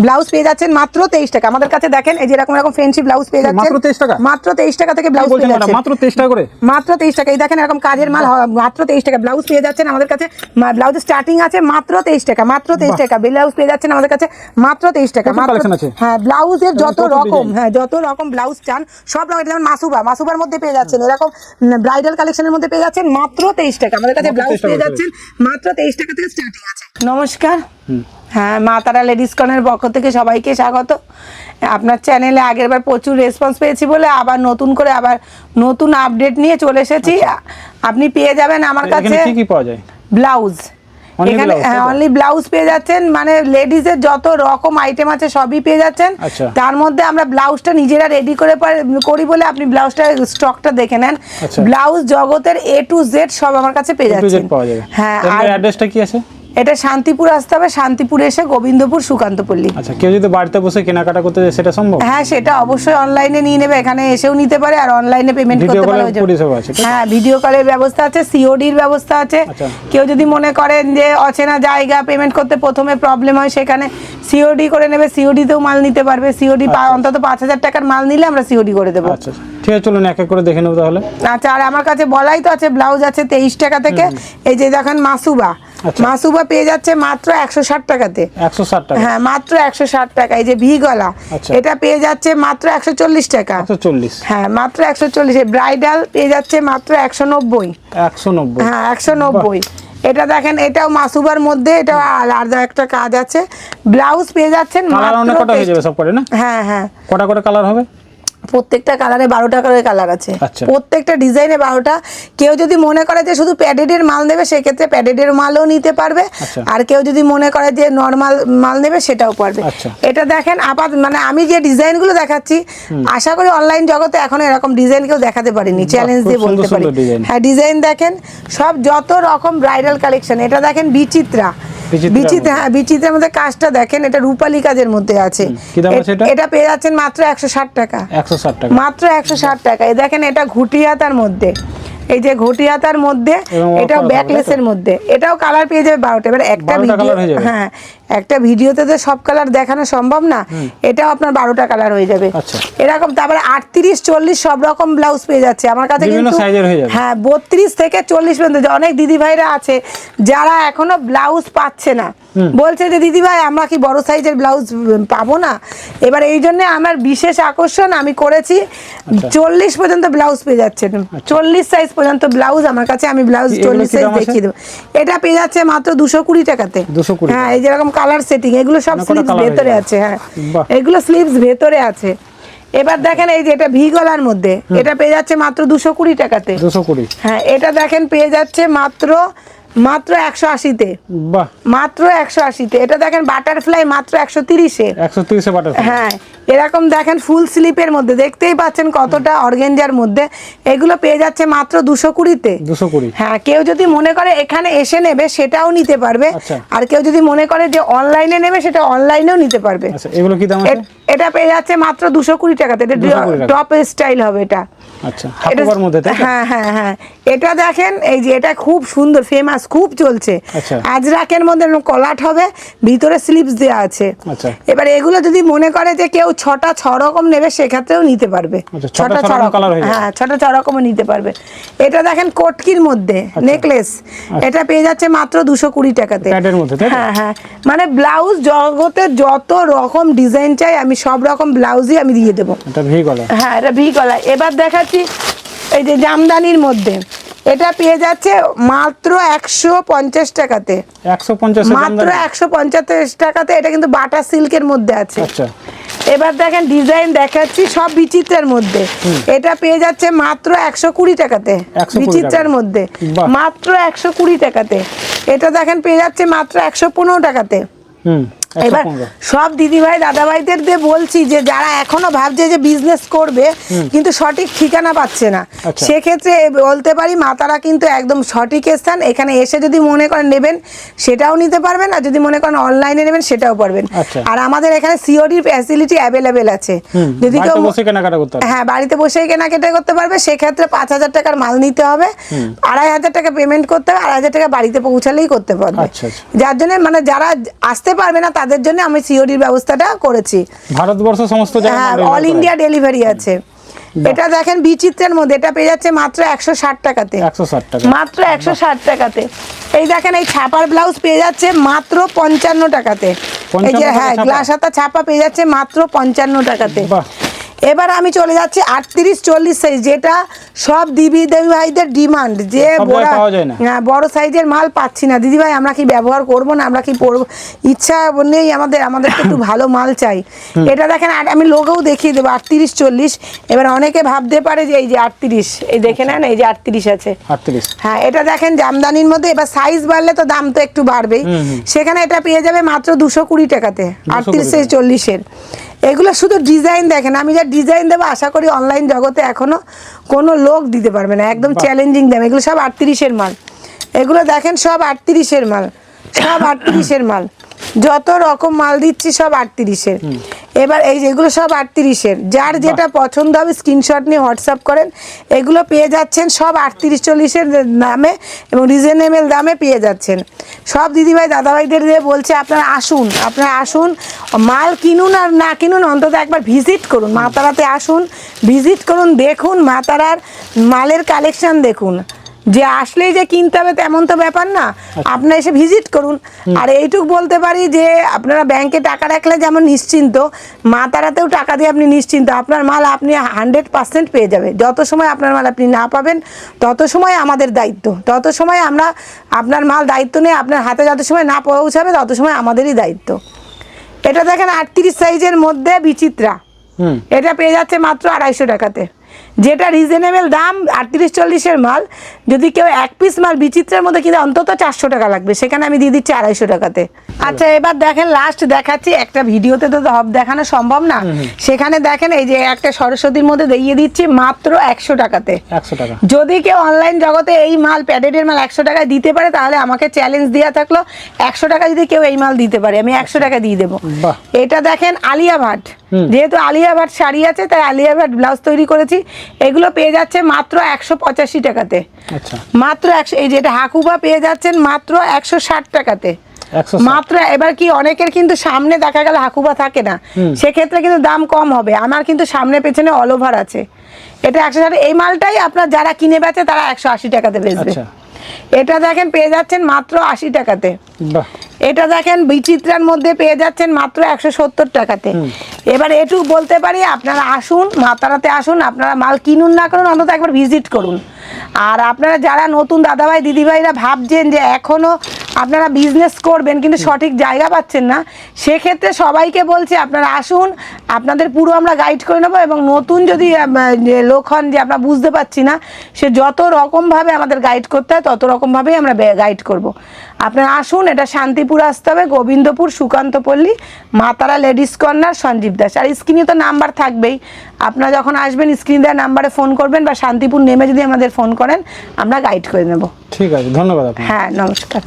Blouse পেয়ে যাচ্ছেন মাত্র তেইশ টাকা আমাদের কাছে দেখেন এই যে এরকম এরকম ফ্রেন্ডশিপ ব্লাউজ পেয়ে যাচ্ছেন মাত্র 23 টাকা? মাত্র তেইশ টাকা থেকে ব্লাউজ পেয়ে যাচ্ছেন মাত্র তেইশ টাকা করে মাত্র তেইশ টাকা এই দেখেন এরকম কাজের মাল মাত্র তেইশ টাকা ব্লাউজ পেয়ে যাচ্ছেন আমাদের কাছে ব্লাউজ স্টার্টিং আছে মাত্র তেইশ টাকা মাত্র তেইশ টাকা ব্লাউজ পেয়ে যাচ্ছেন আমাদের কাছে মাত্র তেইশ টাকা। হ্যাঁ ব্লাউজের যত রকম হ্যাঁ যত রকম ব্লাউজ চান সব রকম যেমন মাসুবা মাসুবার মধ্যে পেয়ে যাচ্ছেন এরকম ব্রাইডাল কালেকশনের মধ্যে পেয়ে যাচ্ছেন মাত্র তেইশ টাকা আমাদের কাছে ব্লাউজ পেয়ে যাচ্ছেন মাত্র তেইশ টাকা থেকে স্টার্টিং আছে নমস্কার হ্যাঁ মা তারা লেডিস কর্নের পক্ষ থেকে সবাইকে স্বাগত। আপনার চ্যানেলে আগের বার প্রচুর রেসপন্স পেয়েছি বলে আবার নতুন করে আবার নতুন আপডেট নিয়ে চলে এসেছি। আপনি পেয়ে যাবেন আমার কাছে কি কি পাওয়া যায়? ব্লাউজ এখানে অনলি ব্লাউজ পেয়ে যাচ্ছেন মানে লেডিসের যত রকম আইটেম আছে সবই পেয়ে যাচ্ছেন। আচ্ছা। তার মধ্যে আমরা ব্লাউজটা নিজেরা রেডি করে করি বলে আপনি ব্লাউজটা স্টকটা দেখে নেন। আচ্ছা। ব্লাউজ জগতের এ টু জেড সব আমার কাছে পেয়ে যাচ্ছেন। হ্যাঁ আর অ্যাড্রেসটা কি আছে? এটা শান্তিপুর আসতে হবে শান্তিপুর এসে গোবিন্দপুর সুকান্তপল্লী। আচ্ছা কেউ যদি বাড়িতে বসে কেনাকাটা করতে যায় সেটা সম্ভব? হ্যাঁ সেটা অবশ্যই অনলাইনে নিয়ে নেবে এখানে এসেও নিতে পারে আর অনলাইনে পেমেন্ট করতে পারে হ্যাঁ ভিডিও কলের ব্যবস্থা আছে সিওডির ব্যবস্থা আছে। আচ্ছা। কেউ যদি মনে করেন যে অচেনা জায়গা পেমেন্ট করতে প্রথমে প্রবলেম হয় সেখানে সিওডি করে নেবে সিওডিতেও মাল নিতে পারবে সিওডি অন্তত পাঁচ হাজার টাকার মাল নিলে আমরা সিওডি করে দেবো। আচ্ছা ঠিক আছে চলুন এক এক করে দেখে নেব তাহলে। আচ্ছা আর আমার কাছে বলাই তো আছে ব্লাউজ আছে তেইশ টাকা থেকে। এই যে দেখেন মাসুবা আচ্ছা। মাসুবা পেয়ে যাচ্ছে মাত্র একশো ষাট টাকাতে। একশো ষাট টাকা। হ্যাঁ মাত্র একশো ষাট টাকা। এই যে ভি গলা আচ্ছা। এটা পেয়ে যাচ্ছে মাত্র একশো চল্লিশ টাকা। একশো চল্লিশ। হ্যাঁ মাত্র একশো চল্লিশ। ব্রাইডাল পেয়ে যাচ্ছে মাত্র একশো নব্বই। একশো নব্বই। হ্যাঁ একশো নব্বই। এটা দেখেন এটাও মাসুবার মধ্যে এটাও আলাদা একটা কাজ আছে। ব্লাউজ পেয়ে যাচ্ছেন কালার অনেক মাত্র কটা হয়ে যাবে সব করে না? হ্যাঁ হ্যাঁ। কটা করে কালার হবে? প্রত্যেকটা কালারে বারোটা করে কালার আছে। আচ্ছা। প্রত্যেকটা ডিজাইনে বারোটা। কেউ যদি মনে করে যে শুধু প্যাডেডের মাল নেবে সেক্ষেত্রে প্যাডেডের মালও নিতে পারবে। আচ্ছা। আর কেউ যদি মনে করে যে নর্মাল মাল নেবে সেটাও পারবে। আচ্ছা। এটা দেখেন আপাত মানে আমি যে ডিজাইনগুলো দেখাচ্ছি আশা করি অনলাইন জগতে এখন এরকম ডিজাইন কেউ দেখাতে পারিনি। চ্যালেঞ্জ দিয়ে বলতে পারি। হ্যাঁ ডিজাইন দেখেন সব যত রকম ব্রাইডাল কালেকশন এটা দেখেন বিচিত্রা। হ্যাঁ বিচিত্রার মধ্যে কাজটা দেখেন এটা রূপালী কাজের মধ্যে আছে। এটা? পেয়ে যাচ্ছেন মাত্র একশো ষাট টাকা। একশো ষাট টাকা। মাত্র একশো ষাট টাকা। এই দেখেন এটা ঘুটিয়া তার মধ্যে। এই যে ঘটিয়াতার মধ্যে এটাও ব্যাকলেসের মধ্যে? এটাও কালার পেয়ে যাবে বারোটা। এবার একটা 12টা ভিডিও হয়ে একটা ভিডিওতে তো সব কালার দেখানো সম্ভব না এটাও আপনার বারোটা কালার হয়ে যাবে। আচ্ছা। এরকম তারপরে আটত্রিশ চল্লিশ সব রকম ব্লাউজ পেয়ে যাচ্ছে। আমার কাছে কিন্তু হয়ে। হ্যাঁ বত্রিশ থেকে চল্লিশ পর্যন্ত অনেক দিদি ভাইরা আছে যারা এখনও ব্লাউজ পাচ্ছে না। বলছে যে দিদি ভাই আমরা কি বড় সাইজের ব্লাউজ পাবো না? এবার এই জন্য আমার বিশেষ আকর্ষণ আমি করেছি আচ্ছা। চল্লিশ পর্যন্ত ব্লাউজ পেয়ে যাচ্ছেন। চল্লিশ সাইজ পর্যন্ত ব্লাউজ আমার কাছে আমি ব্লাউজ চল্লিশ সাইজ দেখিয়ে দেবো। এটা পেয়ে যাচ্ছে মাত্র দুশো কুড়ি টাকাতে। 220 হ্যাঁ এই যেরকম কালার সেটিং এগুলো সব স্লিভস ভেতরে আছে হ্যাঁ। এগুলো স্লিভস ভেতরে আছে। এবার দেখেন এই যে এটা ভি গলার মধ্যে এটা পেয়ে যাচ্ছে মাত্র দুশো কুড়ি টাকাতে। দুশো কুড়ি। হ্যাঁ এটা দেখেন পেয়ে যাচ্ছে মাত্র মাত্র একশো আশিতে। মাত্র একশো আশিতে। এটা দেখেন বাটারফ্লাই মাত্র একশো তিরিশে। একশো তিরিশে হ্যাঁ এরকম দেখেন ফুল স্লিপের মধ্যে। দেখতেই পাচ্ছেন কতটা অর্গেঞ্জার মধ্যে। এগুলো পেয়ে যাচ্ছে মাত্র দুশো কুড়িতে। দুশো কুড়ি। হ্যাঁ কেউ যদি মনে করে এখানে এসে নেবে সেটাও নিতে পারবে। আচ্ছা। আর কেউ যদি মনে করে যে অনলাইনে নেবে সেটা অনলাইনেও নিতে পারবে। আচ্ছা এগুলো কি দাম এটা পেয়ে যাচ্ছে মাত্র দুশো কুড়ি টাকাতে। এটা টপ স্টাইল হবে এটা। আচ্ছা হ্যাঁ হ্যাঁ হ্যাঁ। এটা দেখেন এই যে এটা খুব সুন্দর ফেমাস খুব চলছে। আচ্ছা। আজরাকের মধ্যে কলাট হবে ভিতরে স্লিপস দেওয়া আছে। আচ্ছা। এবার এগুলো যদি মনে করে যে কেউ ছটা ছ রকম নেবে সেক্ষেত্রেও নিতে পারবে। আচ্ছা, ছটা ছ রকম হয়ে ছটা ছ রকমও নিতে পারবে। এটা দেখেন কোটকির মধ্যে নেকলেস এটা পেয়ে যাচ্ছে মাত্র দুশো কুড়ি টাকাতে? হ্যাঁ হ্যাঁ। মানে ব্লাউজ জগতে যত রকম ডিজাইন চাই আমি সব রকম ব্লাউজই আমি দিয়ে দেবো। এটা ভি গলা হ্যাঁ এটা ভি গলা এবার দেখাচ্ছি এই যে জামদানির মধ্যে। এটা পেয়ে যাচ্ছে মাত্র একশো পঞ্চাশ টাকাতে। একশো পঞ্চাশ মাত্র একশো পঞ্চাশ টাকাতে এটা কিন্তু বাটা সিল্কের মধ্যে আছে। আচ্ছা। এবার দেখেন ডিজাইন দেখাচ্ছি সব বিচিত্রের মধ্যে। এটা পেয়ে যাচ্ছে মাত্র একশো কুড়ি টাকাতে। 120 বিচিত্রার মধ্যে। মাত্র একশো কুড়ি টাকাতে। এটা দেখেন পেয়ে যাচ্ছে মাত্র একশো পনেরো টাকাতে। হুম। এবার পনেরো সব দিদিভাই দাদাভাইদের দিয়ে বলছি যে যারা এখনও ভাবছে যে বিজনেস করবে কিন্তু সঠিক ঠিকানা পাচ্ছে না। আচ্ছা। সেক্ষেত্রে বলতে পারি মাতারা কিন্তু একদম সঠিক স্থান। এখানে এসে যদি মনে করেন নেবেন সেটাও নিতে পারবেন আর যদি মনে করেন অনলাইনে নেবেন সেটাও পারবেন। আচ্ছা। আর আমাদের এখানে সিওডির ফ্যাসিলিটি অ্যাভেলেবেল আছে। যদি কেউ হ্যাঁ বাড়িতে বসেই কেনাকাটা করতে পারবে সেক্ষেত্রে পাঁচ হাজার টাকার মাল নিতে হবে। আড়াই হাজার টাকা পেমেন্ট করতে হবে আড়াই হাজার টাকা বাড়িতে পৌঁছালেই করতে পারবে। আচ্ছা, আচ্ছা। যার জন্য মানে যারা আসতে পারবে না তাদের জন্য আমি সিওডির ব্যবস্থাটা করেছি। ভারতবর্ষ সমস্ত হ্যাঁ জায়গায় অল ইন্ডিয়া ডেলিভারি আছে। এটা দেখেন বিচিত্রের মধ্যে এটা পেয়ে যাচ্ছে মাত্র একশো ষাট টাকাতে। একশো ষাট টাকা। মাত্র একশো ষাট টাকাতে। এই দেখেন এই ছাপার ব্লাউজ পেয়ে যাচ্ছে মাত্র পঞ্চান্ন টাকাতে। এই যে হ্যাঁ গ্লাস হাতা ছাপা পেয়ে যাচ্ছে মাত্র পঞ্চান্ন টাকাতে। এবার আমি চলে যাচ্ছি আটত্রিশ চল্লিশ সাইজ যেটা সব দিদি দেবী ভাইদের ডিমান্ড যে বড়। হ্যাঁ, বড় সাইজের মাল পাচ্ছি না। দিদি ভাই আমরা কি ব্যবহার করব না? আমরা কি পরবো? ইচ্ছা নেই আমাদের আমাদের একটু ভালো মাল চাই। এটা দেখেন আমি লোগোও দেখিয়ে দেবো আটত্রিশ চল্লিশ। এবার অনেকে ভাবতে পারে যে এই যে আটত্রিশ এই দেখে নেন এই যে আটত্রিশ আছে। আটত্রিশ। হ্যাঁ এটা দেখেন জামদানির মধ্যে এবার সাইজ বাড়লে তো দাম তো একটু বাড়বেই। সেখানে এটা পেয়ে যাবে মাত্র দুশো কুড়ি টাকাতে আটত্রিশ চল্লিশের। এগুলো শুধু ডিজাইন দেখেন আমি যা ডিজাইন দেবো আশা করি অনলাইন জগতে এখনও কোনো লোক দিতে পারবে না। একদম চ্যালেঞ্জিং দাম। এগুলো সব আটত্রিশের মাল। এগুলো দেখেন সব আটত্রিশের মাল। সব আটত্রিশের মাল। যত রকম মাল দিচ্ছি সব আটত্রিশের। এবার এই যেগুলো সব আটত্রিশের। যার যেটা পছন্দ হবে স্ক্রিনশট নিয়ে হোয়াটসঅ্যাপ করেন। এগুলো পেয়ে যাচ্ছেন সব আটত্রিশ চল্লিশের দামে এবং রিজনেবল দামে পেয়ে যাচ্ছেন। সব দিদিভাই দাদাভাইদের দিয়ে বলছে আপনারা আসুন আপনারা আসুন মাল কিনুন আর না কিনুন অন্তত একবার ভিজিট করুন। মাতারাতে আসুন ভিজিট করুন দেখুন মাতারার মালের কালেকশান দেখুন। যে আসলেই যে কিনতে হবে তেমন তো ব্যাপার না। আপনারা এসে ভিজিট করুন। আর এইটুক বলতে পারি যে আপনারা ব্যাংকে টাকা রাখলে যেমন নিশ্চিন্ত মা তারাতেও টাকা দিয়ে আপনি নিশ্চিন্ত। আপনার মাল আপনি হান্ড্রেড পার্সেন্ট পেয়ে যাবে যত সময় আপনার মাল আপনি না পাবেন তত সময় আমাদের দায়িত্ব। তত সময় আমরা আপনার মাল দায়িত্ব নিয়ে আপনার হাতে যত সময় না পৌঁছাবে তত সময় আমাদেরই দায়িত্ব। এটা দেখেন আটত্রিশ সাইজের মধ্যে বিচিত্রা। এটা পেয়ে যাচ্ছে মাত্র আড়াইশো টাকাতে। যেটা রিজনেবল দাম আটত্রিশ চল্লিশের মাল যদি কেউ এক পিস মাল বিচিত্রের মধ্যে কিনে অন্তত চারশো টাকা লাগবে। সেখানে আমি দিয়ে দিচ্ছি আড়াইশো টাকাতে। আচ্ছা এবার দেখেন লাস্ট দেখাচ্ছি একটা ভিডিওতে তো সব দেখানো সম্ভব না। সেখানে দেখেন এই যে একটা সরস্বতীর মধ্যে দিয়ে দিচ্ছি মাত্র একশো টাকাতে। একশো টাকা। যদি কেউ অনলাইন জগতে এই মাল প্যাডেডের মাল একশো টাকায় দিতে পারে তাহলে আমাকে চ্যালেঞ্জ দেওয়া থাকল একশো টাকা যদি কেউ এই মাল দিতে পারে আমি একশো টাকা দিয়ে দেবো। এটা দেখেন আলিয়া ভাট। যেহেতু আলিয়া ভাট শাড়ি আছে তাই আলিয়া ভাট ব্লাউজ তৈরি করেছি। এগুলো পেয়ে যাচ্ছে মাত্র একশো পঁচাশি টাকাতে। আচ্ছা। মাত্র একশো এই যেটা হাকুবা পেয়ে যাচ্ছেন মাত্র একশো ষাট টাকাতে। মাত্র এবার কি অনেকের কিন্তু সামনে দেখা গেল হাকুবা থাকে না। সেক্ষেত্রে কিন্তু দাম কম হবে। আমার কিন্তু সামনে পেছনে অল ওভার আছে। এটা একশো ষাট। এই মালটাই আপনার যারা কিনে বেচে তারা একশো আশি টাকাতে বেচবে। আচ্ছা। এটা দেখেন পেয়ে যাচ্ছেন মাত্র আশি টাকাতে। এটা দেখেন বিচিত্রার মধ্যে পেয়ে যাচ্ছেন মাত্র একশো সত্তর টাকাতে। এবার এটুকু বলতে পারি, আপনারা আসুন, মাতারাতে আসুন, আপনারা মাল কিনুন না করুন, অন্তত একবার ভিজিট করুন। আর আপনারা যারা নতুন দাদাভাই দিদিভাইরা ভাবছেন যে এখনও আপনারা বিজনেস করবেন কিন্তু সঠিক জায়গা পাচ্ছেন না সেক্ষেত্রে সবাইকে বলছি আপনারা আসুন আপনাদের পুরো আমরা গাইড করে নেব এবং নতুন যদি লোক হন যে আমরা বুঝতে পারছি না সে যত রকমভাবে আমাদের গাইড করতে হয় তত রকমভাবেই আমরা গাইড করব। আপনারা আসুন এটা শান্তিপুর আসতে হবে গোবিন্দপুর সুকান্তপল্লী মাতারা লেডিস কর্নার সঞ্জীব দাস। আর স্ক্রিনে তো নাম্বার থাকবেই। আপনারা যখন আসবেন স্ক্রিন দেওয়া নাম্বারে ফোন করবেন বা শান্তিপুর নেমে যদি আমাদের ফোন করেন আমরা গাইড করে নেব। ঠিক আছে ধন্যবাদ হ্যাঁ নমস্কার।